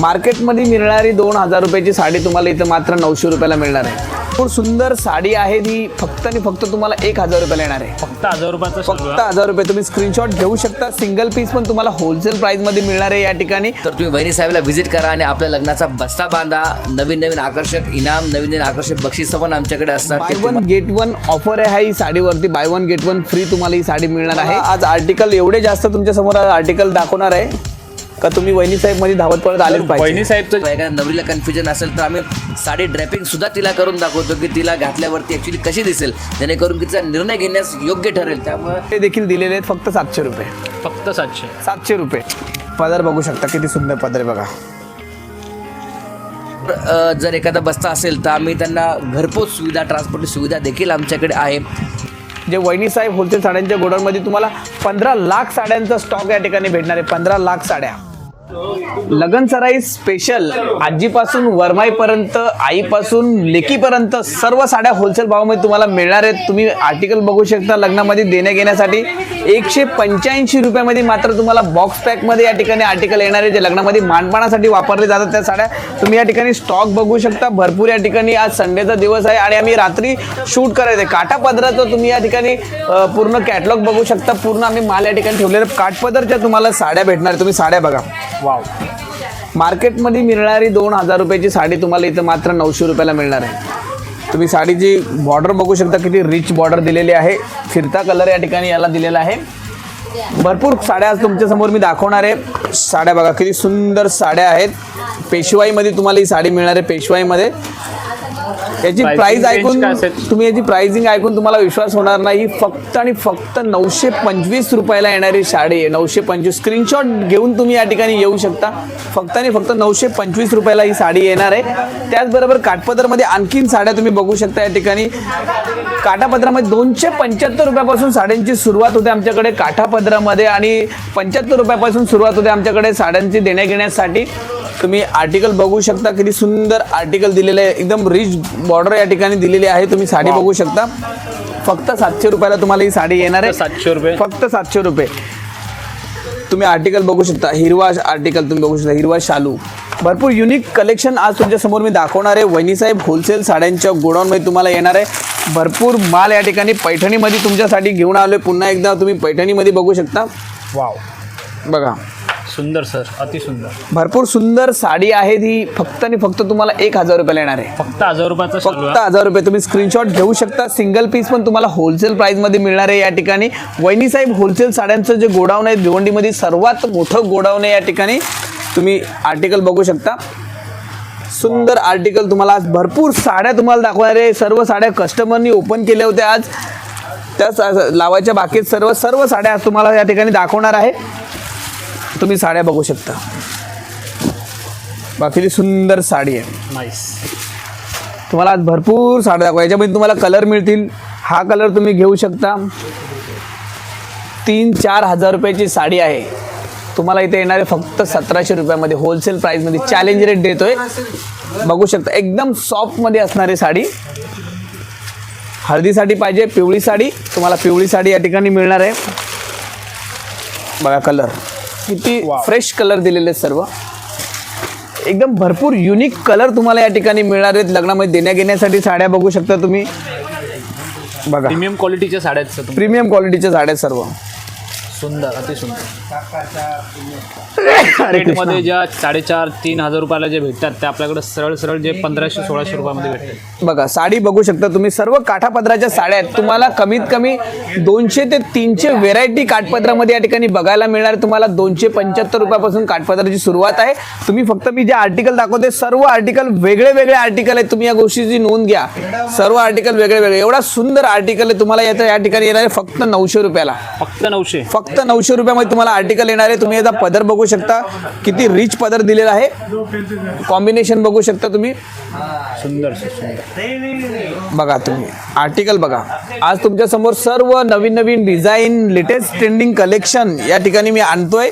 मार्केटमध्ये मिळणारी दोन हजार रुपयाची साडी तुम्हाला इथं मात्र नऊशे रुपयाला मिळणार आहे. खूप सुंदर साडी आहे ही फक्त आणि फक्त तुम्हाला एक हजार रुपयाला येणार आहे. फक्त हजार रुपयाचा फक्त हजार रुपये. तुम्ही स्क्रीनशॉट घेऊ शकता. सिंगल पीस पण तुम्हाला होलसेल प्राइसमध्ये मिळणार आहे या ठिकाणी. तर तुम्ही वहिनी साहेबला व्हिजिट करा आणि आपल्या लग्नाचा बस्ता बांधा. नवीन नवीन आकर्षक इनाम नवीन नवीन आकर्षक बक्षिसं पण आमच्याकडे असतात. बाय ते वन गेट वन ऑफर आहे ही साडीवरती. Buy one get one free तुम्हाला ही साडी मिळणार आहे. आज आर्टिकल एवढे जास्त तुमच्यासमोर आर्टिकल दाखवणार आहे. का तुम्ही वहिनी साहेबमध्ये धावत पडत आलेच पाहिजे? वहिनी साहेबचं एखाद्या नवरीला कन्फ्युजन असेल तर आम्ही साडी ड्रेपिंग सुद्धा तिला करून दाखवतो की तिला घातल्यावरती ॲक्च्युली कशी दिसेल. जेणेकरून तिचा निर्णय घेण्यास योग्य ठरेल. त्यामुळे ते देखील दिलेले आहेत फक्त सातशे रुपये. फक्त सातशे. सातशे रुपये. पदर बघू शकता किती सुंदर पदर आहे बघा. अ, जर एखादा बस्ता असेल तर आम्ही त्यांना घरपोच सुविधा ट्रान्सपोर्ट सुविधा देखील आमच्याकडे आहे. जे वहिनी साहेब होलसेल साड्यांच्या गोडाऊनमध्ये तुम्हाला पंधरा लाख साड्यांचा स्टॉक या ठिकाणी भेटणार आहे. पंधरा लाख साड्या. लगन सराई स्पेशल आजीपासून वरमाईपर्यंत आईपासून लेकीपर्यंत सर्व साड्या होलसेल भावामध्ये तुम्हाला मिळणार आहेत. तुम्ही आर्टिकल बघू शकता लग्नामध्ये देण्या घेण्यासाठी एकशे पंच्याऐंशी रुपयामध्ये मात्र तुम्हाला बॉक्स पॅकमध्ये या ठिकाणी आर्टिकल येणार आहे जे लग्नामध्ये मानपानासाठी वापरले जातात त्या साड्या. तुम्ही या ठिकाणी स्टॉक बघू शकता. भरपूर या ठिकाणी आज संडेचा दिवस आहे आणि आम्ही रात्री शूट करायचं काटा पदराचं तुम्ही या ठिकाणी पूर्ण कॅटलॉग बघू शकता. पूर्ण आम्ही माल या ठिकाणी ठेवलेले काठपदरच्या तुम्हाला साड्या भेटणार आहे. तुम्ही साड्या बघा. वाव मार्केटमध्ये मिळणारी दोन हजार रुपयाची साडी तुम्हाला इथं मात्र नऊशे रुपयाला मिळणार आहे. तुम्ही साडीची बॉर्डर बघू शकता किती रिच बॉर्डर दिलेली आहे. फिरता कलर या ठिकाणी याला दिलेला आहे. भरपूर साड्या आज तुमच्यासमोर मी दाखवणार आहे. साड्या बघा किती सुंदर साड्या आहेत. पेशवाईमध्ये तुम्हाला ही साडी मिळणार आहे पेशवाईमध्ये. याची प्राइस ऐकून? तुम्ही याची प्राइसिंग ऐकून तुम्हाला विश्वास होणार नाही. फक्त आणि फक्त नऊशे पंचवीस रुपयाला येणारी साडी आहे. नऊशे पंचवीस. स्क्रीनशॉट घेऊन तुम्ही या ठिकाणी येऊ शकता. फक्त आणि फक्त नऊशे पंचवीस रुपयाला ही साडी येणार आहे. त्याचबरोबर काठपदरमध्ये आणखीन साड्या तुम्ही बघू शकता या ठिकाणी. काठापदरामध्ये दोनशे पंच्याहत्तर रुपयापासून साड्यांची सुरुवात होते आमच्याकडे काठापदरामध्ये आणि पंच्याहत्तर रुपयापासून सुरुवात होते आमच्याकडे साड्यांची देण्या घेण्यासाठी तुम्ही आर्टिकल बघू शकता. किती सुंदर आर्टिकल दिलेले आहे. एकदम रिच बॉर्डर या ठिकाणी दिलेली आहे. तुम्ही साडी बघू शकता. फक्त सातशे रुपयाला तुम्हाला ही साडी येणार आहे. सातशे रुपये. फक्त सातशे रुपये. तुम्ही आर्टिकल बघू शकता. हिरवा आर्टिकल तुम्ही बघू शकता. हिरवा शालू. भरपूर युनिक कलेक्शन आज तुमच्यासमोर मी दाखवणार आहे. वहिनीसाहेब होलसेल साड्यांच्या गोडाऊनमध्ये तुम्हाला येणार आहे. भरपूर माल या ठिकाणी पैठणीमध्ये तुमच्यासाठी घेऊन आलो पुन्हा एकदा तुम्ही पैठणीमध्ये बघू शकता. वाव बघा. सुंदर सर. अति सुंदर. भरपूर सुंदर साडी आहे ही फक्त आणि फक्त तुम्हाला एक हजार रुपयाला येणार आहे. फक्त हजार रुपयाचा फक्त हजार रुपये. तुम्ही स्क्रीनशॉट घेऊ शकता. सिंगल पीस पण तुम्हाला होलसेल प्राइसमध्ये मिळणार आहे या ठिकाणी. वहिनी साहेब होलसेल साड्यांचं जे गोडाऊन आहे भिवंडीमध्ये सर्वात मोठं गोडाऊन आहे या ठिकाणी. तुम्ही आर्टिकल बघू शकता. सुंदर आर्टिकल तुम्हाला आज भरपूर साड्या तुम्हाला दाखवणार आहे. सर्व साड्या कस्टमरनी ओपन केल्या होत्या आज. त्या सा- लावायच्या बाकीत सर्व सर्व साड्या आज तुम्हाला या ठिकाणी दाखवणार आहे. तुम्ही साड्या बघू शकता. बाकी सुंदर साडी आहे. नाईस तुम्हाला आज भरपूर साड्या दाखवा. याच्यामध्ये तुम्हाला कलर मिळतील. हा कलर तुम्ही घेऊ शकता. तीन चार हजार रुपयाची साडी आहे. तुम्हाला इथे येणार फक्त सतराशे रुपयामध्ये होलसेल प्राईसमध्ये चॅलेंज रेट देतोय. बघू शकता एकदम सॉफ्टमध्ये असणारी साडी. हळदीसाठी पाहिजे पिवळी साडी. तुम्हाला पिवळी साडी या ठिकाणी मिळणार आहे. बघा कलर किती फ्रेश कलर दिलेले आहेत सर्व. एकदम भरपूर युनिक कलर तुम्हाला या ठिकाणी मिळणार आहेत. लग्नामध्ये देण्या घेण्यासाठी साड्या बघू शकता तुम्ही. बघा. प्रीमियम क्वालिटीच्या साड्या आहेत प्रीमियम क्वालिटीच्या साड्या सर्व. सुंदर अति सुंदर अरे कृष्णा. मध्ये ज्या साडेचार तीन हजार रुपयाला जे भेटतात ते आपल्याकडे सरळ सरळ जे पंधराशे सोळाशे रुपयामध्ये भेटतात. बघा साडी बघू शकता तुम्ही. सर्व काठापदराच्या साड्या आहेत. तुम्हाला कमीत कमी दोनशे ते तीनशे व्हेरायटी काठपदरामध्ये या ठिकाणी बघायला मिळणार. तुम्हाला दोनशे पंच्याहत्तर रुपयापासून काठपदराची सुरुवात आहे. तुम्ही फक्त मी जे आर्टिकल दाखवते सर्व आर्टिकल वेगळे वेगळे आर्टिकल आहेत. तुम्ही या गोष्टीची नोंद घ्या. सर्व आर्टिकल वेगळे वेगळे. एवढा सुंदर आर्टिकल आहे तुम्हाला याचं या ठिकाणी येणार आहे फक्त नऊशे रुपयाला. फक्त नऊशे. फक्त नऊशे रुपयामध्ये तुम्हाला आर्टिकल येणार आहे. तुम्ही याचा पदर बघू शकता. किती रिच पदर दिलेला आहे. कॉम्बिनेशन बघू शकता तुम्ही. सुंदर बघा तुम्ही. आर्टिकल बघा. आज तुमच्यासमोर सर्व नवीन नवीन डिझाईन लेटेस्ट ट्रेंडिंग कलेक्शन या ठिकाणी मी आणतोय.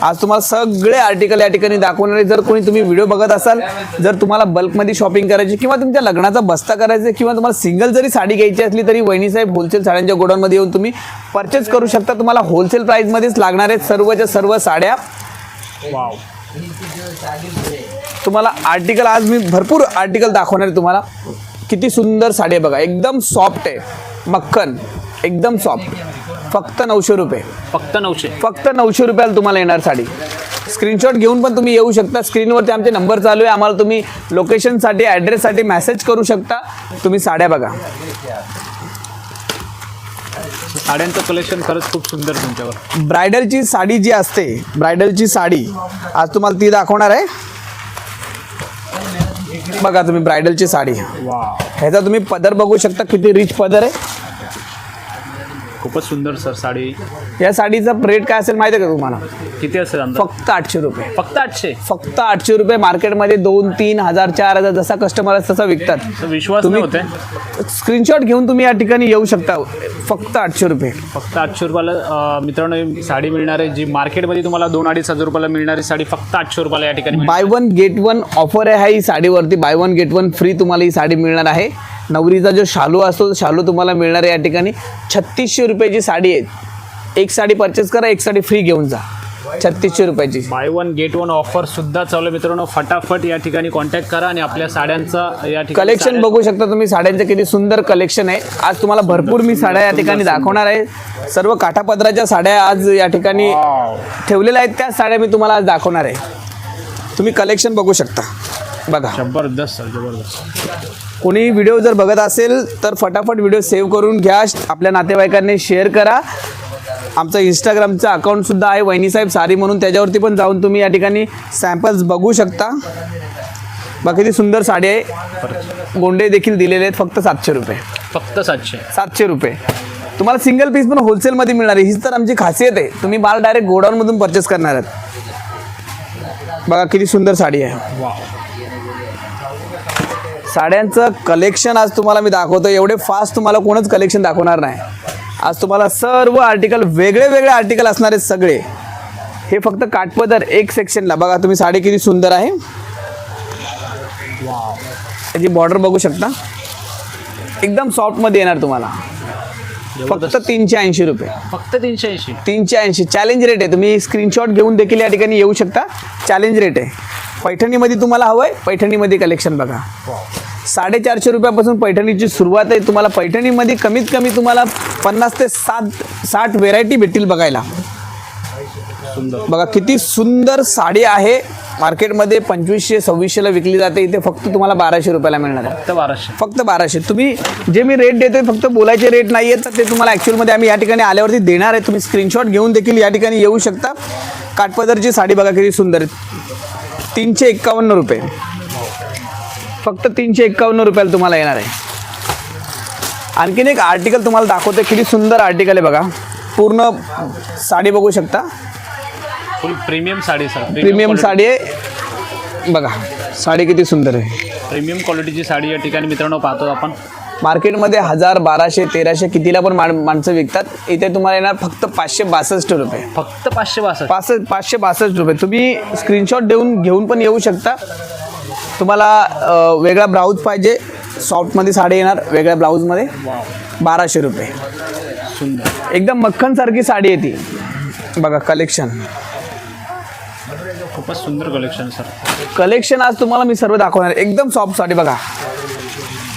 आज तुम्हाला सगळे आर्टिकल या ठिकाणी दाखवणार आहे. जर कोणी तुम्ही व्हिडिओ बघत असाल जर तुम्हाला बल्कमध्ये शॉपिंग करायची किंवा तुमच्या लग्नाचा बस्ता करायचा किंवा तुम्हाला सिंगल जरी साडी घ्यायची असली तरी वहिनीसाहेब होलसेल साड्यांच्या गोडाऊनमध्ये येऊन तुम्ही परचेस करू शकता. तुम्हाला होलसेल प्राईसमध्येच लागणार आहेत सर्वच्या सर्व साड्या. वाव तुम्हाला आर्टिकल आज मी भरपूर आर्टिकल दाखवणार आहे तुम्हाला. किती सुंदर साडी आहे बघा. एकदम सॉफ्ट आहे. मक्खन. एकदम सॉफ्ट फक्त नऊशे रुपये. फक्त नऊशे. फक्त नऊशे रुपयाला तुम्हाला येणार साडी. स्क्रीनशॉट घेऊन पण तुम्ही येऊ शकता. स्क्रीनवरती आमचे नंबर चालू आहे. आम्हाला तुम्ही लोकेशनसाठी ॲड्रेससाठी मेसेज करू शकता. तुम्ही साड्या बघा. साड्यांचं कलेक्शन खरंच खूप सुंदर तुमच्यावर. ब्रायडलची साडी जी असते ब्रायडलची साडी आज तुम्हाला ती दाखवणार आहे. बघा तुम्ही ब्रायडलची साडी. ह्याचा तुम्ही पदर बघू शकता किती रिच पदर आहे. खूपच सुंदर सर साडी. या साडीचा रेट काय असेल माहिती आहे का तुम्हाला? किती असेल अंदाज? फक्त आठशे रुपये. फक्त आठशे? फक्त आठशे रुपये मार्केटमध्ये दोन तीन हजार चार हजार जसा कस्टमर आहे तसा विकतात. विश्वास नाही होते स्क्रीनशॉट घेऊन तुम्ही या ठिकाणी येऊ शकता. फक्त आठशे रुपये. फक्त आठशे रुपयाला मित्रांनो ही साडी मिळणार आहे. जी मार्केटमध्ये तुम्हाला दोन अडीच हजार रुपयाला मिळणारी साडी फक्त आठशे रुपयाला या ठिकाणी. Buy one get one offer आहे ही साडीवरती. Buy one get one free तुम्हाला ही साडी मिळणार आहे. नवरीचा जो शालू असतो शालू तुम्हाला मिळणार आहे या ठिकाणी. छत्तीसशे रुपयाची साडी आहे. एक साडी परचेस करा एक साडी फ्री घेऊन जा. छत्तीसशे रुपयाची. Buy one get one offer सुद्धा चालू मित्रांनो. फटाफट या ठिकाणी कॉन्टॅक्ट करा आणि आपल्या साड्यांचा या ठिकाणी कलेक्शन बघू शकता तुम्ही. साड्यांचं किती सुंदर कलेक्शन आहे. आज तुम्हाला भरपूर मी साड्या या ठिकाणी दाखवणार आहे. सर्व काठापदराच्या साड्या आज या ठिकाणी ठेवलेल्या आहेत. त्या साड्या मी तुम्हाला आज दाखवणार आहे. तुम्ही कलेक्शन बघू शकता. बघा. जबरदस्त सर जबरदस्त. कोणी व्हिडिओ जर बघत असेल तर फटाफट व्हिडिओ सेव्ह करून घ्या. आपल्या नातेवाईकांनी शेअर करा. आमचं इंस्टाग्रामचं अकाउंटसुद्धा आहे वहिनीसाहेब सारी म्हणून. त्याच्यावरती पण जाऊन तुम्ही या ठिकाणी सॅम्पल्स बघू शकता. बघा किती सुंदर साडी आहे. गोंडे देखील दिलेले आहेत फक्त सातशे रुपये. फक्त सातशे. सातशे रुपये. तुम्हाला सिंगल पीस पण होलसेलमध्ये मिळणार आहे. हीच तर आमची खासियत आहे. तुम्ही माल डायरेक्ट गोडाऊनमधून परचेस करणार आहात. बघा किती सुंदर साडी आहे. वा साड्यांचं कलेक्शन आज तुम्हाला मी दाखवतो एवढे फास्ट तुम्हाला कोणच कलेक्शन दाखवणार नाही. आज तुम्हाला सर्व आर्टिकल वेगळे वेगळे आर्टिकल असणार सगळे. हे फक्त काठपदर एक सेक्शनला बघा तुम्ही साडी किती सुंदर आहे. त्याची बॉर्डर बघू शकता. एकदम सॉफ्टमध्ये येणार तुम्हाला. फक्त तीनशे ऐंशी रुपये. फक्त तीनशे ऐंशी. तीनशे ऐंशी. चॅलेंज रेट आहे. तुम्ही स्क्रीनशॉट घेऊन देखील या ठिकाणी येऊ शकता. चॅलेंज रेट आहे. पैठणीमध्ये तुम्हाला हवं आहे पैठणीमध्ये कलेक्शन बघा. साडेचारशे रुपयापासून पैठणीची सुरुवात आहे. तुम्हाला पैठणीमध्ये कमीत कमी तुम्हाला पन्नास ते सात साठ व्हेरायटी भेटतील बघायला. बघा किती सुंदर साडी आहे. मार्केटमध्ये पंचवीसशे सव्वीसशेला विकली जाते. इथे फक्त तुम्हाला बाराशे रुपयाला मिळणार आहे. फक्त बाराशे. फक्त बाराशे. तुम्ही जे मी रेट देतोय फक्त बोलायचे रेट नाही आहेत तर ते तुम्हाला ॲक्च्युअलमध्ये आम्ही या ठिकाणी आल्यावरती देणार आहे. तुम्ही स्क्रीनशॉट घेऊन देखील या ठिकाणी येऊ शकता. काठपदरची साडी बघा किती सुंदर आहे. तीनशे एक्कावन्न रुपये. फक्त तीनशे एक्कावन्न रुपयाला तुम्हाला येणार आहे. आणखीन एक आर्टिकल तुम्हाला दाखवते किती सुंदर आर्टिकल आहे बघा. पूर्ण साडी बघू शकता. Full premium sari sir premium sari आहे. बघा साडी किती सुंदर आहे. प्रीमियम क्वालिटीची साडी या ठिकाणी मित्रांनो पाहतो आपण. मार्केटमध्ये हजार बाराशे तेराशे कितीला पण मा माणसं विकतात. इथे तुम्हाला येणार फक्त पाचशे बासष्ट रुपये. फक्त पाचशे बासष्ट. पासष्ट पाचशे बासष्ट रुपये. तुम्ही स्क्रीनशॉट देऊन घेऊन पण येऊ शकता. तुम्हाला वेगळा ब्लाऊज पाहिजे. सॉफ्टमध्ये साडी येणार वेगळ्या ब्लाऊजमध्ये बाराशे रुपये. सुंदर एकदम मक्खनसारखी साडी आहे ती बघा कलेक्शन खूपच सुंदर कलेक्शन सर कलेक्शन आज तुम्हाला मी सर्व दाखवणार. एकदम सॉफ्ट साडी बघा.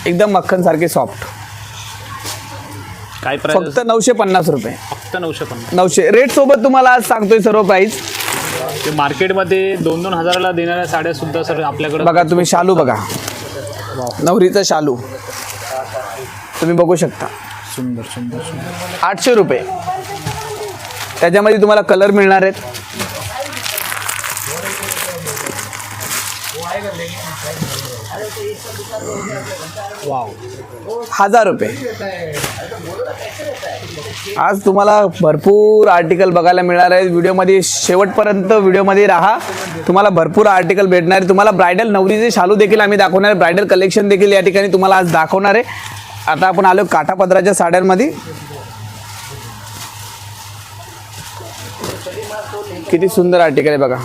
एकदम मक्खनसारखी सॉफ्ट काय प्राइस फक्त नऊशे पन्नास रुपये. फक्त नऊशे पन्नास. नऊशे. रेट सोबत तुम्हाला आज सांगतोय सर्व प्राईस ते मार्केटमध्ये दोन दोन हजाराला देणाऱ्या साड्या सुद्धा सर आपल्याकडे बघा तुम्ही शालू बघा. नवरीचा शालू. तुम्ही बघू शकता. सुंदर सुंदर सुंदर. आठशे रुपये. त्याच्यामध्ये तुम्हाला कलर मिळणार आहेत. हजार रुपये. आज तुम्हाला भरपूर आर्टिकल बघायला मिळणार आहे व्हिडिओमध्ये शेवटपर्यंत व्हिडिओमध्ये राहा. तुम्हाला भरपूर आर्टिकल भेटणार आहे तुम्हाला ब्रायडल नवरीचे शालू देखील आम्ही दाखवणार आहे. ब्रायडल कलेक्शन देखील या ठिकाणी तुम्हाला आज दाखवणार आहे. आता आपण आलो काठापदराच्या साड्यांमध्ये. किती सुंदर आर्टिकल आहे बघा.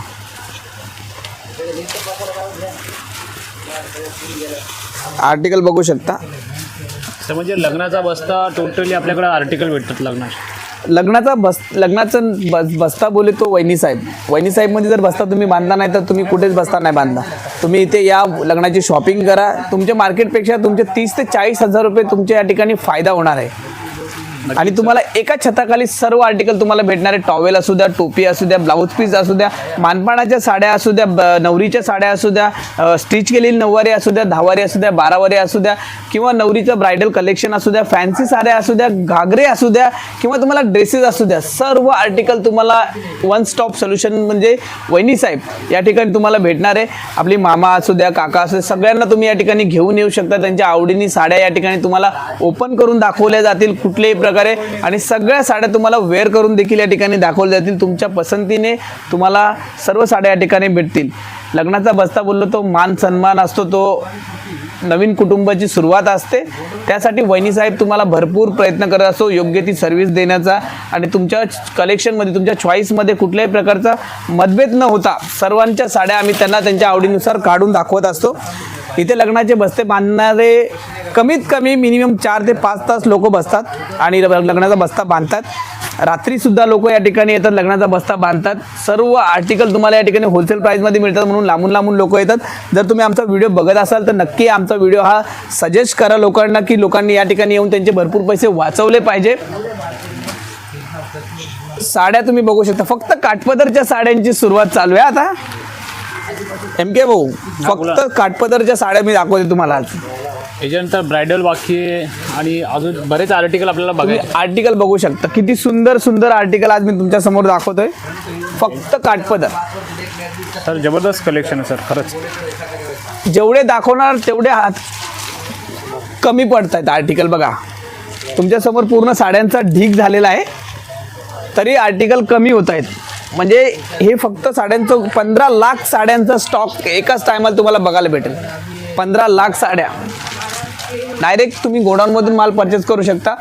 आर्टिकल बघू शकता. तर म्हणजे लग्नाचा बस्ता टोटली आपल्याकडे आर्टिकल भेटतात लग्नाचे लग्नाचा बस लग्नाचं बस बस्ता बोले तो वहिनी साहेब. वहिनी साहेबमध्ये जर बस्ता तुम्ही बांधला नाही तर तुम्ही कुठेच बस्ता नाही बांधला. तुम्ही इथे या लग्नाची शॉपिंग करा. तुमच्या मार्केटपेक्षा तुमचे तीस ते चाळीस हजार रुपये तुमच्या या ठिकाणी फायदा होणार आहे. आणि तुम्हाला एका छताखाली सर्व आर्टिकल तुम्हाला भेटणारे टॉवेल असू द्या टोपी असू द्या ब्लाऊज पीस असू द्या मानपाणाच्या साड्या असू द्या ब- नवरीच्या साड्या असू द्या स्टिच केलेली नऊवारी असू द्या दहावारी असू द्या बारावारी असू द्या किंवा नवरीचं ब्रायडल कलेक्शन असू द्या फॅन्सी साड्या असू द्या घागरे असू द्या किंवा तुम्हाला ड्रेसेस असू द्या सर्व आर्टिकल तुम्हाला वन स्टॉप सोल्युशन म्हणजे वहिनी साहेब या ठिकाणी तुम्हाला भेटणार आहे आपली मामा असू द्या काका असू द्या सगळ्यांना तुम्ही या ठिकाणी घेऊन येऊ शकता त्यांच्या आवडीने साड्या या ठिकाणी तुम्हाला ओपन करून दाखवल्या जातील कुठल्याही प्रकारे आणि सगळ्या साड्या तुम्हाला वेअर करून देखील या ठिकाणी दाखवल्या जातील. तुमच्या पसंतीने तुम्हाला सर्व साड्या या ठिकाणी भेटतील. लग्नाचा बस्ता बोललो तो मान सन्मान असतो तो नवीन कुटुंबाची सुरुवात असते. त्यासाठी वहिनीसाहेब तुम्हाला भरपूर प्रयत्न करत असतो योग्य ती सर्व्हिस देण्याचा. आणि तुमच्या कलेक्शनमध्ये तुमच्या चॉईसमध्ये कुठल्याही प्रकारचा मतभेद न होता सर्वांच्या साड्या आम्ही त्यांना त्यांच्या आवडीनुसार काढून दाखवत असतो. इथे लग्नाचे बस्ते बांधणारे कमीत कमी मिनिमम चार ते पाच तास लोक बसतात आणि लग्नाचा बस्ता बांधतात. रात्रीसुद्धा लोक या ठिकाणी येतात लग्नाचा बस्ता बांधतात. सर्व आर्टिकल तुम्हाला या ठिकाणी होलसेल प्राईजमध्ये मिळतात म्हणून लांबून लांबून लोक येतात. जर तुम्ही आमचा व्हिडिओ बघत असाल तर नक्की आमचा व्हिडिओ हा सजेस्ट करा लोकांना की लोकांनी या ठिकाणी येऊन त्यांचे भरपूर पैसे वाचवले पाहिजे. साड्या तुम्ही बघू शकता. फक्त काठपदरच्या साड्यांची सुरुवात चालू आहे आता. एम के भाऊ फक्त काठपदरच्या साड्या मी दाखवते तुम्हाला आज. याच्यानंतर ब्रायडल बाकी आणि अजून बरेच आर्टिकल आपल्याला तुम्ही बघायचे. आर्टिकल बघू शकता. किती सुंदर सुंदर आर्टिकल आज मी तुमच्यासमोर दाखवतोय. फक्त काठपदर तर जबरदस्त कलेक्शन आहे सर खरंच. जेवढे दाखवणार तेवढे हात कमी पडत आहेत आर्टिकल बघा तुमच्यासमोर पूर्ण साड्यांचा ढीक झालेला आहे. तरी आर्टिकल कमी होत आहेत म्हणजे हे फक्त साड्यांचं पंधरा लाख साड्यांचा स्टॉक एकाच टायमाला तुम्हाला बघायला भेटेल. पंधरा लाख साड्या. डायरेक्ट तुम्ही गोडाऊनमधून माल परचेस करू शकता.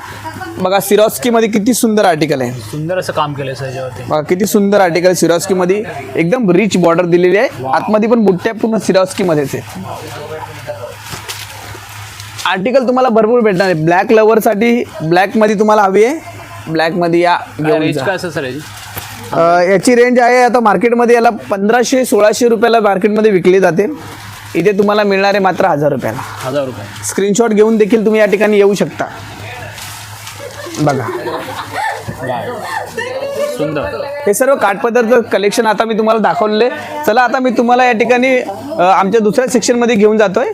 बघा सिरॉस्कीमध्ये किती सुंदर आर्टिकल आहे. सुंदर असं काम केलं सर याच्यावरती. बघा किती सुंदर आर्टिकल सिरॉस्कीमध्ये एकदम रिच बॉर्डर दिलेली आहे. आतमध्ये पण बुट्ट्या पूर्ण सिरॉस्कीमध्येच आहे आर्टिकल तुम्हाला भरपूर भेटणार आहे. ब्लॅक लवरसाठी ब्लॅकमध्ये तुम्हाला हवी आहे. ब्लॅकमध्ये या घेऊन रेंज जा. काय असं सर याची? याची रेंज आहे आता मार्केटमध्ये याला पंधराशे सोळाशे रुपयाला मार्केटमध्ये विकली जाते. इथे तुम्हाला मिळणार आहे मात्र हजार रुपयाला. हजार रुपये. स्क्रीनशॉट घेऊन देखील तुम्ही या ठिकाणी येऊ शकता. बघा. सुंदर. हे सर्व काठपदरचं कलेक्शन आता मी तुम्हाला दाखवलेलं. आहे चला आता मी तुम्हाला या ठिकाणी आमच्या दुसऱ्या सेक्शनमध्ये घेऊन जातोय.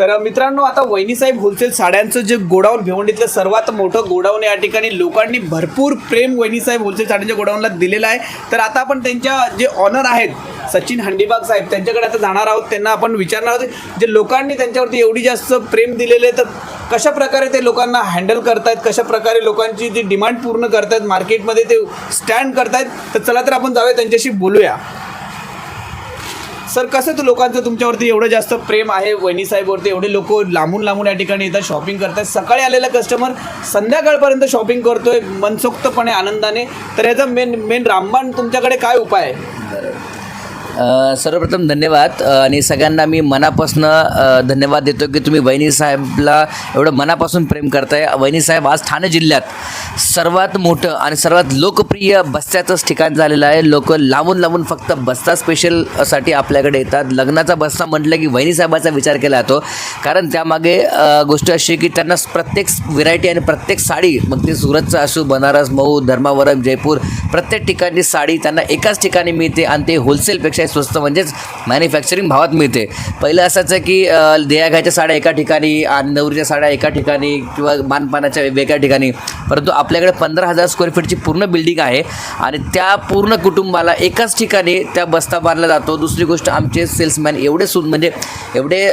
तर मित्रांनो आता वहिनीसाहेब होलसेल साड्यांचं जे गोडाऊन भिवंडीतलं सर्वात मोठं गोडाऊन या ठिकाणी लोकांनी भरपूर प्रेम वहिनीसाहेब होलसेल साड्यांच्या गोडाऊनला दिलेलं आहे. तर आता आपण त्यांच्या जे ऑनर आहेत सचिन हंडीबाग साहेब त्यांच्याकडे आता जाणार आहोत. त्यांना आपण विचारणार आहोत जे लोकांनी त्यांच्यावरती एवढी जास्त प्रेम दिलेले आहे तर कशा प्रकारे ते लोकांना हँडल करतायत कशा प्रकारे लोकांची जी डिमांड पूर्ण करतायत मार्केटमध्ये ते स्टँड करतायत तर चला तर आपण जाऊया त्यांच्याशी बोलूया. सर कसं तू लोकांचं तुमच्यावरती एवढं जास्त प्रेम आहे वहिनी साहेबवरती एवढे लोक लांबून लांबून या ठिकाणी येतात शॉपिंग करतात सकाळी आलेला कस्टमर संध्याकाळपर्यंत शॉपिंग करतोय मनसोक्तपणे आनंदाने. तर याचा मेन मेन रामबाण तुमच्याकडे काय उपाय आहे? सर्वप्रथम धन्यवाद. आणि सगळ्यांना मी मनापासून धन्यवाद देतो की तुम्ही वहिनी साहेबला एवढं मनापासून प्रेम करताय. वहिनी साहेब आज ठाणे जिल्ह्यात सर्वात मोठं आणि सर्वात लोकप्रिय बस्त्याचंच ठिकाण झालेलं आहे. लोक लांबून लांबून फक्त बस्ता स्पेशलसाठी आपल्याकडे येतात. लग्नाचा बस्ता म्हटलं की वहिनी साहेबाचा विचार केला जातो. कारण त्यामागे गोष्ट अशी आहे की त्यांना प्रत्येक व्हेरायटी आणि प्रत्येक साडी मग ते सुरतचं असू बनारस मऊ धर्मावरम जयपूर प्रत्येक ठिकाणी साडी त्यांना एकाच ठिकाणी मिळते आणि ते होलसेलपेक्षा स्वस्त. म्हणजेच मॅन्युफॅक्चरिंग भावात मिळते. पहिलं असायचं की अ, देयाघाच्या साड्या एका ठिकाणी आणि नवरीच्या साड्या एका ठिकाणी किंवा मानपानाच्या वेगळ्या ठिकाणी. परंतु आपल्याकडे पंधरा हजार स्क्वेअर फीटची पूर्ण बिल्डिंग आहे आणि त्या पूर्ण कुटुंबाला एकाच ठिकाणी त्या बस्ता बांधला जातो. दुसरी गोष्ट आमचे सेल्समॅन एवढे सु म्हणजे एवढे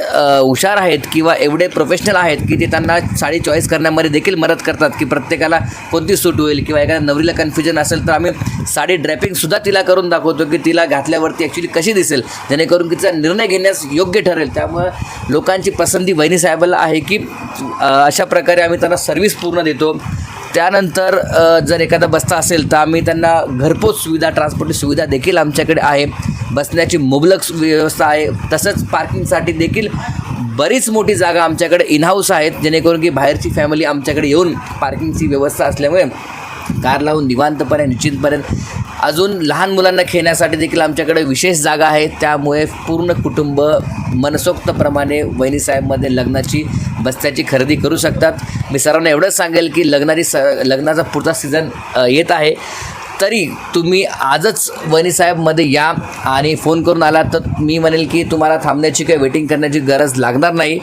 हुशार आहेत किंवा एवढे प्रोफेशनल आहेत की ते त्यांना साडी चॉईस करण्यामध्ये देखील मदत करतात की प्रत्येकाला कोणती सूट होईल किंवा एखाद्या नवरीला कन्फ्युजन असेल तर आम्ही साडी ड्रॅपिंगसुद्धा तिला करून दाखवतो की तिला घातल्यावरती ॲक्च्युली कशी दिसेल? जेणेकरून तिचा निर्णय घेण्यास योग्य ठरेल. त्यामुळं लोकांची पसंती वहिनी साहेबाला आहे की अशा प्रकारे आम्ही त्यांना सर्व्हिस पूर्ण देतो. त्यानंतर जर एखादा बस्ता असेल तर आम्ही त्यांना घरपोच सुविधा ट्रान्सपोर्टची सुविधा देखील आमच्याकडे आहे. बसण्याची मुबलक सु- व्यवस्था आहे. तसंच पार्किंगसाठी देखील बरीच मोठी जागा आमच्याकडे इनहाऊस आहेत. जेणेकरून की बाहेरची फॅमिली आमच्याकडे येऊन पार्किंगची व्यवस्था असल्यामुळे कार लावून निवांतपणे निश्चितपणे अजून लहान मुलांना खेळण्यासाठी देखील आमच्याकडे विशेष जागा आहे. त्यामुळे पूर्ण कुटुंब मनसोक्तप्रमाणे वहिनीसाहेबमध्ये लग्नाची बस्त्याची खरेदी करू शकतात. मी सर्वांना एवढंच सांगेल की लग्नाची स लग्नाचा पुढचा सीझन येत आहे. तरी तुम्ही आजच वहिनीसाहेबमध्ये या आणि फोन करून आला तर मी म्हणेल की तुम्हाला थांबण्याची काही वेटिंग करण्याची गरज लागणार नाही.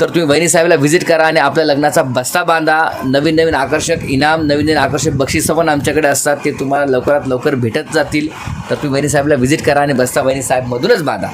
तर तुम्ही वहिनी साहेबला व्हिजिट करा आणि आपल्या लग्नाचा बस्ता बांधा. नवीन नवीन आकर्षक इनाम नवीन नवीन आकर्षक बक्षिसं पण आमच्याकडे असतात. ते तुम्हाला लवकरात लवकर भेटत जातील. तर तुम्ही वहिनी साहेबला व्हिजिट करा आणि बस्ता वहिनी साहेबमधूनच बांधा.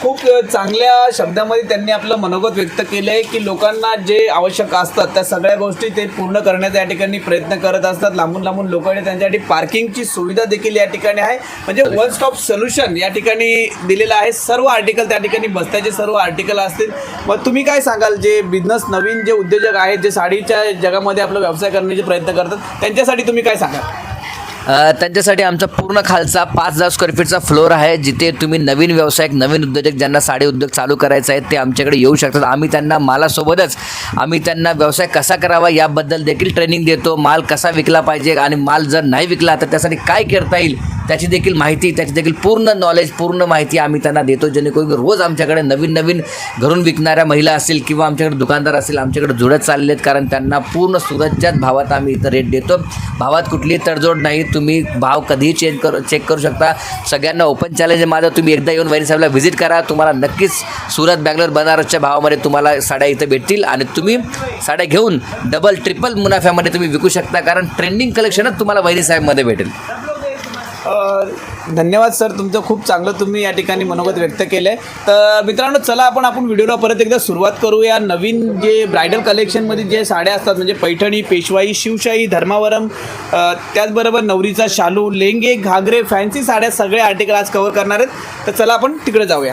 खूप चांगल्या शब्दामध्ये त्यांनी आपलं मनोगत व्यक्त केलं आहे की लोकांना जे आवश्यक असतात त्या सगळ्या गोष्टी ते पूर्ण करण्याचा या ठिकाणी प्रयत्न करत असतात. लांबून लांबून लोक त्यांच्यासाठी पार्किंगची सुविधा देखील या ठिकाणी आहे. म्हणजे वन स्टॉप सोल्युशन या ठिकाणी दिलेलं आहे. सर्व आर्टिकल त्या ठिकाणी बसत्याचे सर्व आर्टिकल असतील. मग तुम्ही काय सांगाल? जे बिझनेस नवीन जे उद्योजक आहेत जे साडीच्या जगामध्ये आपला व्यवसाय करण्याचे प्रयत्न करतात त्यांच्यासाठी तुम्ही काय सांगाल? त्यांच्यासाठी आमचा पूर्ण खालचा पाच हजार स्क्वेअर फीटचा फ्लोअर आहे जिथे तुम्ही नवीन व्यावसायिक नवीन उद्योजक ज्यांना साडी उद्योग चालू करायचा आहे ते आमच्याकडे येऊ शकतात. आम्ही त्यांना मालासोबतच आम्ही त्यांना व्यवसाय कसा करावा याबद्दल देखील ट्रेनिंग देतो. माल कसा विकला पाहिजे आणि माल जर नाही विकला तर त्यासाठी काय करता येईल त्याची देखील माहिती त्याची देखील पूर्ण नॉलेज पूर्ण माहिती आम्ही त्यांना देतो. जेणेकरून रोज आमच्याकडे नवीन नवीन घरून विकणाऱ्या महिला असतील किंवा आमच्याकडे दुकानदार असतील आमच्याकडे जुळत चालले आहेत कारण त्यांना पूर्ण सुरतच्याच भावात आम्ही इथं रेट देतो. भावात कुठलीही तडजोड नाही तुम्ही भाव कधीही चेंज करू चेक करू शकता. सगळ्यांना ओपन चॅलेंज आहे माझं. तुम्ही एकदा येऊन वैरी साहेबला व्हिजिट करा. तुम्हाला नक्कीच सुरत बँगलोर बनारसच्या भावामध्ये तुम्हाला साड्या इथं भेटतील. आणि तुम्ही साड्या घेऊन डबल ट्रिपल मुनाफ्यामध्ये तुम्ही विकू शकता. कारण ट्रेंडिंग कलेक्शनच तुम्हाला वैरी साहेबमध्ये भेटेल. धन्यवाद सर. तुमचं खूप चांगलं तुम्ही या ठिकाणी मनोगत व्यक्त केलं आहे तर मित्रांनो चला आपण आपण व्हिडिओला परत एकदा सुरुवात करूया. नवीन जे ब्रायडल कलेक्शनमध्ये जे साड्या असतात म्हणजे पैठणी पेशवाई शिवशाही धर्मावरम त्याचबरोबर नवरीचा शालू लेंगे घागरे फॅन्सी साड्या सगळे आर्टिकल आज कव्हर करणार आहेत. तर चला आपण तिकडे जाऊया.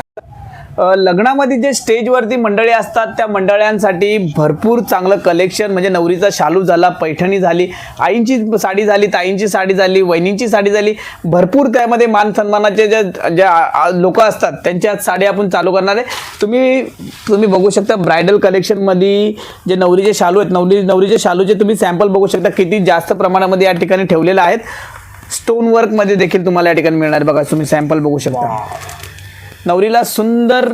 लग्नामध्ये जे स्टेजवरती मंडळी असतात त्या मंडळ्यांसाठी भरपूर चांगलं कलेक्शन म्हणजे नवरीचा शालू झाला पैठणी झाली आईंची साडी झाली ताईंची साडी झाली वहिनींची साडी झाली. भरपूर त्यामध्ये मान सन्मानाचे ज्या ज्या लोक असतात त्यांच्या साडी आपण चालू करणार आहे. तुम्ही तुम्ही बघू शकता ब्रायडल कलेक्शनमध्ये जे नवरीचे शालू आहेत नवरी नवरीचे शालूचे तुम्ही सॅम्पल बघू शकता किती जास्त प्रमाणामध्ये या ठिकाणी ठेवलेले आहेत. स्टोन वर्कमध्ये देखील तुम्हाला या ठिकाणी मिळणार बघा तुम्ही सॅम्पल बघू शकता. नवरीला सुंदर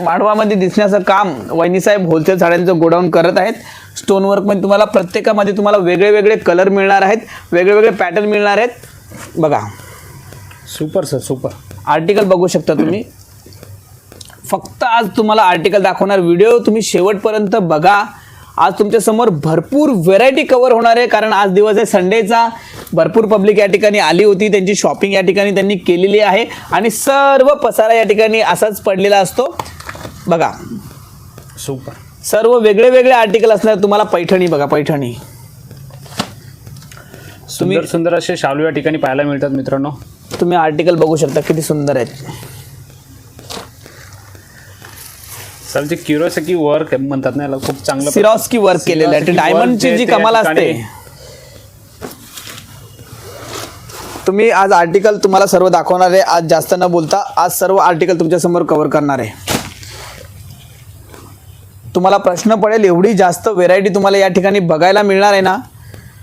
मांडवामध्ये दिसण्याचं काम वहिनीसाहेब होलसेल साड्यांचं गोडाऊन करत आहेत. स्टोन वर्कमध्ये तुम्हाला प्रत्येकामध्ये तुम्हाला वेगळे वेगळे कलर मिळणार आहेत. वेगळे वेगळे पॅटर्न मिळणार आहेत. बघा. सुपर सर सुपर आर्टिकल बघू शकता तुम्ही. फक्त आज तुम्हाला आर्टिकल दाखवणार. व्हिडिओ तुम्ही शेवटपर्यंत बघा. आज तुमच्यासमोर भरपूर व्हेरायटी कवर होणार आहे कारण आज दिवस आहे संडेचा भरपूर पब्लिक या ठिकाणी आली होती त्यांची शॉपिंग या ठिकाणी त्यांनी केलेली आहे आणि सर्व पसारा या ठिकाणी असाच पडलेला असतो. बघा. सुपर सर्व वेगळे वेगळे आर्टिकल असणार तुम्हाला पैठणी बघा पैठणी. सुंदर सुंदर असे शालू या ठिकाणी पाहायला मिळतात मित्रांनो. तुम्ही आर्टिकल बघू शकता किती सुंदर आहेत. सर जे क्युरोसिटी वर्क म्हणतात ना याला खूप चांगलं सिरॉस्की वर्क केलेलं आहे. ते डायमंडची जे ते कमाल असते. तुम्ही आज आर्टिकल तुम्हाला सर्व दाखवणार आहे. आज जास्त न बोलता आज सर्व आर्टिकल तुमच्यासमोर कव्हर करणार आहे. तुम्हाला प्रश्न पडेल एवढी जास्त व्हेरायटी तुम्हाला या ठिकाणी बघायला मिळणार आहे ना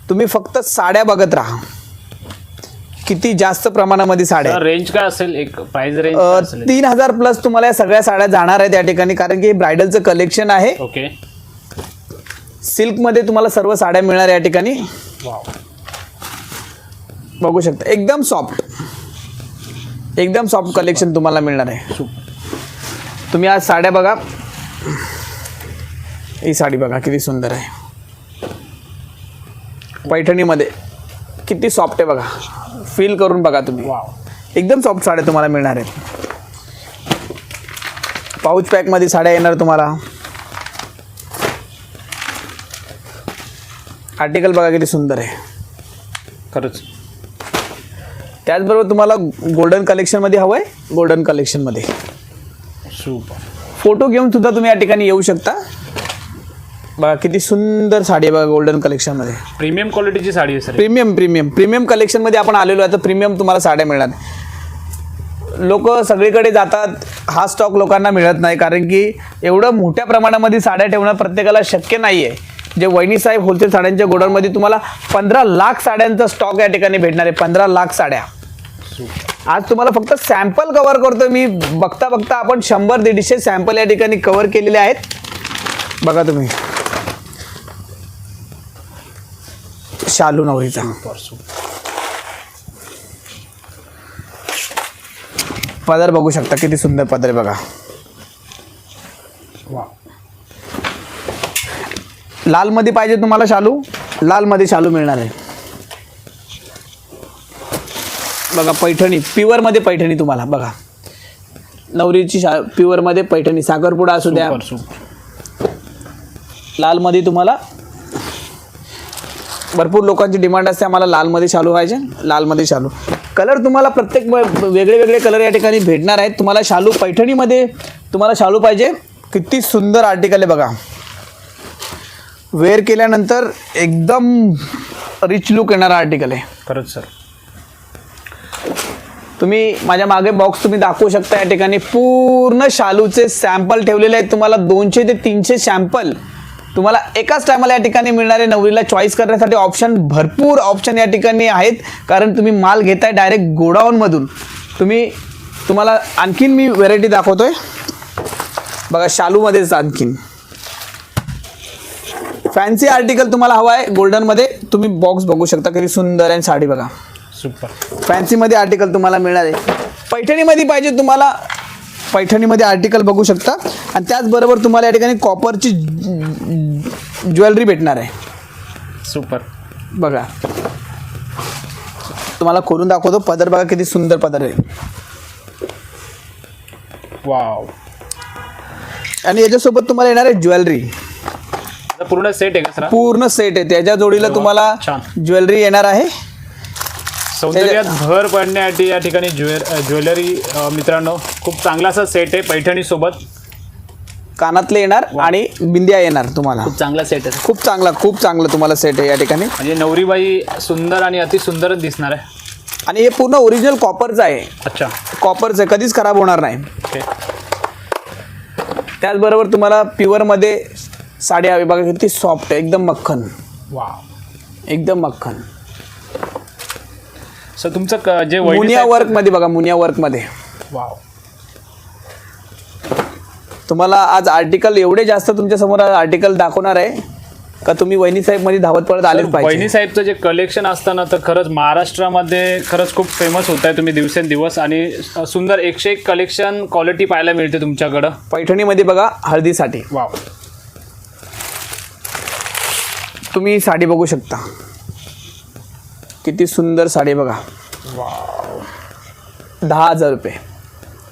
तुम्ही फक्त साड्या बघत राहा. किती जास्त प्रमाणामध्ये साड्या आहेत. रेंज काय असेल? एक प्राइस रेंज अ, काय असेल? तीन हजार प्लस तुम्हाला या सगळ्या साड्या जाणार आहेत या ठिकाणी कारण की ब्रायडलचं कलेक्शन आहे. ओके सिल्कमध्ये तुम्हाला सर्व साड्या मिळणार या ठिकाणी. वाव बघू शकता एकदम सॉफ्ट एकदम सॉफ्ट कलेक्शन तुम्हाला मिळणार आहे. तुम्ही आज साड्या बघा. ही साडी बघा किती सुंदर आहे. पैठणीमध्ये. किती सॉफ्ट आहे बघा. फील करून बघा तुम्ही. एकदम सॉफ्ट साड्या तुम्हाला मिळणार आहेत. पाऊच पॅकमध्ये साड्या येणार तुम्हाला. आर्टिकल बघा किती सुंदर आहे. खरंच. त्याचबरोबर तुम्हाला गोल्डन कलेक्शनमध्ये हवं आहे गोल्डन कलेक्शनमध्ये सुपर फोटो घेऊन सुद्धा तुम्ही या ठिकाणी येऊ शकता. बघा किती सुंदर साडी आहे बघा गोल्डन कलेक्शनमध्ये प्रीमियम क्वालिटीची साडी आहे सर प्रीमियम प्रीमियम प्रीमियम कलेक्शनमध्ये आपण आलेलो आहे तर प्रीमियम तुम्हाला साड्या मिळणार. लोक सगळीकडे जातात हा स्टॉक लोकांना मिळत नाही कारण की एवढं मोठ्या प्रमाणामध्ये साड्या ठेवणं प्रत्येकाला शक्य नाही आहे जे वहिनी साहेब होलसेल साड्यांच्या गोडाऊनमध्ये तुम्हाला पंधरा लाख साड्यांचा स्टॉक या ठिकाणी भेटणार आहे पंधरा लाख साड्या. आज तुम्हाला फक्त सॅम्पल कव्हर करतोय मी. बघता बघता आपण शंभर दीडशे सॅम्पल या ठिकाणी कव्हर केलेले आहेत. बघा तुम्ही. शालू नवरीचा पदर बघू शकता किती सुंदर पदर आहे बघा. लाल मध्ये पाहिजे तुम्हाला शालू? लाल मध्ये शालू मिळणार आहे. बघा पैठणी प्युअरमध्ये पैठणी तुम्हाला बघा. नवरीची शा प्युअरमध्ये पैठणी साखरपुडा असू द्या. सुपर सुपर लाल मध्ये तुम्हाला भरपूर लोकांची डिमांड असते. आम्हाला लालमध्ये शालू पाहिजे. लालमध्ये शालू. कलर तुम्हाला प्रत्येक वेगळे वेगळे कलर या ठिकाणी भेटणार आहेत. तुम्हाला शालू पैठणीमध्ये तुम्हाला शालू पाहिजे. किती सुंदर आर्टिकल आहे बघा. वेअर केल्यानंतर एकदम रिच लुक येणारा आर्टिकल आहे. खरंच सर तुम्ही माझ्या मागे बॉक्स तुम्ही दाखवू शकता या ठिकाणी पूर्ण शालूचे सॅम्पल ठेवलेले आहेत. तुम्हाला दोनशे ते तीनशे सॅम्पल तुम्हाला एकाच टायमाला या ठिकाणी मिळणारे नवरीला चॉईस करण्यासाठी ऑप्शन भरपूर ऑप्शन या ठिकाणी आहेत. कारण तुम्ही माल घेताय डायरेक्ट गोडाऊनमधून तुम्ही तुम्हाला आणखीन मी व्हेरायटी दाखवतोय. बघा शालूमध्येच आणखीन. फॅन्सी आर्टिकल तुम्हाला हवा आहे गोल्डनमध्ये तुम्ही बॉक्स बघू शकता किती सुंदर आहे साडी बघा. सुपर फॅन्सीमध्ये आर्टिकल तुम्हाला मिळणार आहे. पैठणीमध्ये पाहिजे तुम्हाला पैठणीमध्ये आर्टिकल बघू शकता. आणि त्याचबरोबर तुम्हाला या ठिकाणी कॉपरची ज्वेलरी भेटणार आहे. सुपर बघा. तुम्हाला खोलून दाखवतो. पदर बघा किती सुंदर पदर आहे. वाव आणि याच्यासोबत तुम्हाला येणार आहे ज्वेलरी पूर्ण सेट आहे पूर्ण सेट आहे. त्याच्या जोडीला तुम्हाला. ज्वेलरी येणार आहे. सौंदर्यात भर पडण्यासाठी या ठिकाणी ज्वेल ज्वेलरी अ, मित्रांनो खूप चांगला असा सेट आहे पैठणी सोबत कानातले येणार आणि बिंदिया येणार तुम्हाला. खूप चांगला सेट आहे. खूप चांगला खूप चांगलं तुम्हाला सेट आहे या ठिकाणी. म्हणजे नवरीबाई सुंदर आणि अति सुंदरच दिसणार आहे. आणि हे पूर्ण ओरिजिनल कॉपरचं आहे. अच्छा. कॉपरचं आहे. कधीच खराब होणार नाही. ओके. त्याचबरोबर तुम्हाला प्युअरमध्ये साडी हवी बघा किती सॉफ्ट आहे. एकदम मक्खन. वाव. एकदम मक्खन. सर तुमचं क- जे वहिनी मुनिया साहेब- वर्कमध्ये बघा मुनिया वर्कमध्ये वाव तुम्हाला आज आर्टिकल एवढे जास्त तुमच्यासमोर आर्टिकल दाखवणार आहे का तुम्ही वहिनी साहेबमध्ये धावत पडत आलेच वहिनी साहेबचं जे कलेक्शन असतं ना तर खरंच महाराष्ट्रामध्ये खरंच खूप फेमस होत आहे तुम्ही दिवसेंदिवस आणि सुंदर एकशे एक कलेक्शन क्वालिटी पाहायला मिळते तुमच्याकडं. पैठणीमध्ये बघा हळदीसाठी. वाव तुम्ही साडी बघू शकता. किती सुंदर साडी बघा. दहा हजार रुपये.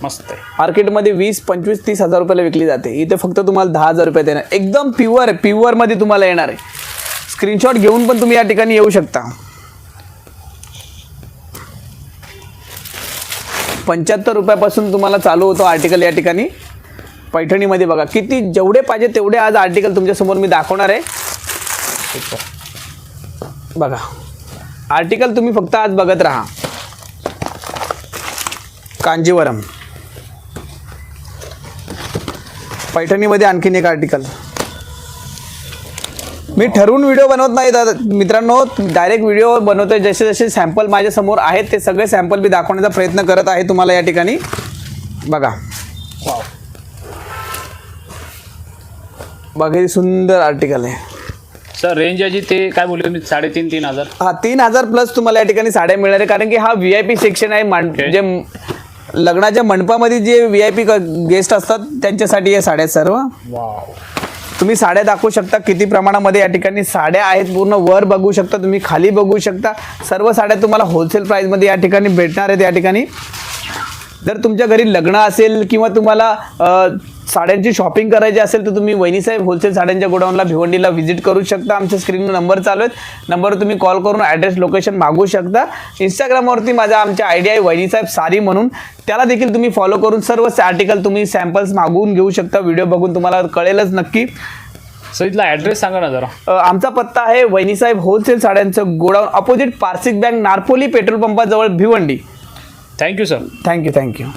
मस्त आहे. मार्केटमध्ये वीस पंचवीस तीस हजार रुपयाला विकली जाते. इथे फक्त तुम्हाला दहा हजार रुपये देणार. एकदम प्युअर आहे प्युअरमध्ये तुम्हाला येणार आहे. स्क्रीनशॉट घेऊन पण तुम्ही या ठिकाणी येऊ शकता. पंच्याहत्तर रुपयापासून तुम्हाला चालू होतो आर्टिकल या ठिकाणी. पैठणीमध्ये बघा. किती जेवढे पाहिजे तेवढे आज आर्टिकल तुमच्यासमोर मी दाखवणार आहे. बघा. आर्टिकल तुम्ही फक्त आज बघत राहा. कांजीवरम. पैठणीमध्ये आणखीन एक आर्टिकल. मी ठरवून व्हिडिओ बनवत नाही दादा. मित्रांनो डायरेक्ट व्हिडिओ बनवतोय. जसे जसे सॅम्पल माझ्यासमोर आहेत ते सगळे सॅम्पल मी दाखवण्याचा प्रयत्न करत आहे तुम्हाला या ठिकाणी. बघा. बघा हे सुंदर आर्टिकल आहे. सर रेंज याची ते काय बोलले मी साडेतीन तीन हजार. हा तीन हजार प्लस तुम्हाला या ठिकाणी साड्या मिळणार आहे. कारण की हा व्ही आय पी सेक्शन आहे मान- Okay. जे म- लग्नाच्या मंडपामध्ये जे व्ही आय पी गेस्ट असतात त्यांच्यासाठी या साड्या आहेत सर्व वाव तुम्ही साड्या दाखवू शकता किती प्रमाणामध्ये या ठिकाणी साड्या आहेत पूर्ण वर बघू शकता तुम्ही खाली बघू शकता. सर्व साड्या तुम्हाला होलसेल प्राईजमध्ये या ठिकाणी भेटणार आहेत या ठिकाणी. जर तुमच्या घरी लग्न असेल किंवा तुम्हाला अ, साड्यांची शॉपिंग करायची असेल तर तुम्ही वहिनीसाहेब होलसेल साड्यांच्या गोडाऊनला भिवंडीला व्हिजिट करू शकता. आमच्या स्क्रीनवर नंबर चालू आहेत. नंबरवर तुम्ही कॉल करून ॲड्रेस लोकेशन मागू शकता. इंस्टाग्रामवरती माझा आमच्या आयडी आहे वहिनीसाहेब सारी म्हणून. त्याला देखील तुम्ही फॉलो करून सर्व आर्टिकल तुम्ही सॅम्पल्स मागवून घेऊ शकता. व्हिडिओ बघून तुम्हाला कळेलच नक्की. सर इथला ॲड्रेस सांगा ना जरा. आमचा पत्ता आहे वहिनीसाहेब होलसेल साड्यांचं godown opposite Parsik bank Narpoli petrol पंपाजवळ Bhiwandi. Thank you sir thank you thank you